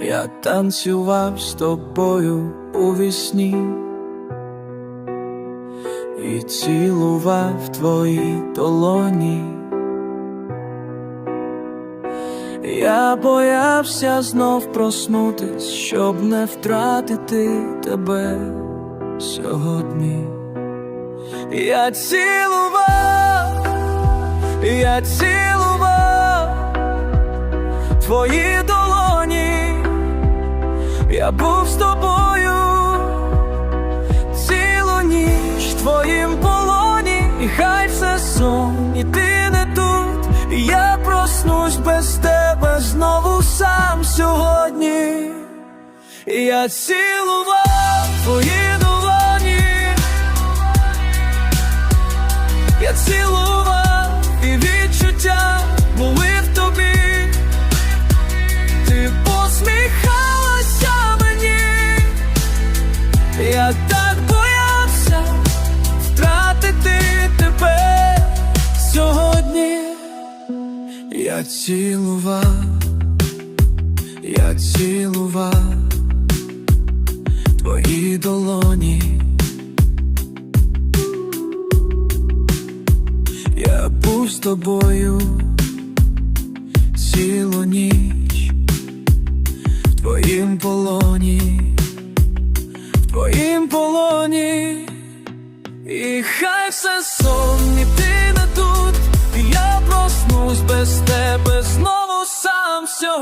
Я танцював з тобою у вісні і цілував твої долоні. Я боявся знов проснутись, щоб не втратити тебе сьогодні. Я цілував, я цілував твої долоні, я був з тобою цілу ніч в твоїм полоні, і хай все сон, і ти не тут, і я проснусь без тебе знову сам сьогодні. Я цілував твої Я цілував, я цілував твої долоні. Я був з тобою цілу ніч в твоїм полоні, в твоїм полоні, і хай все сон,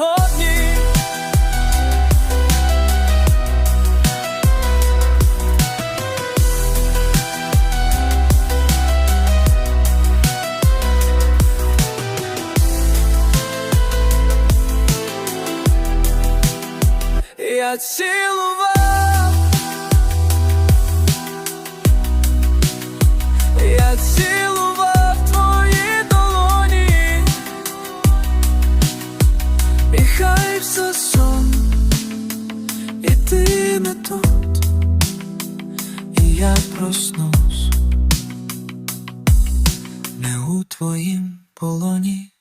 сьогодні. Я цілував, я проснусь не у твоїм полоні.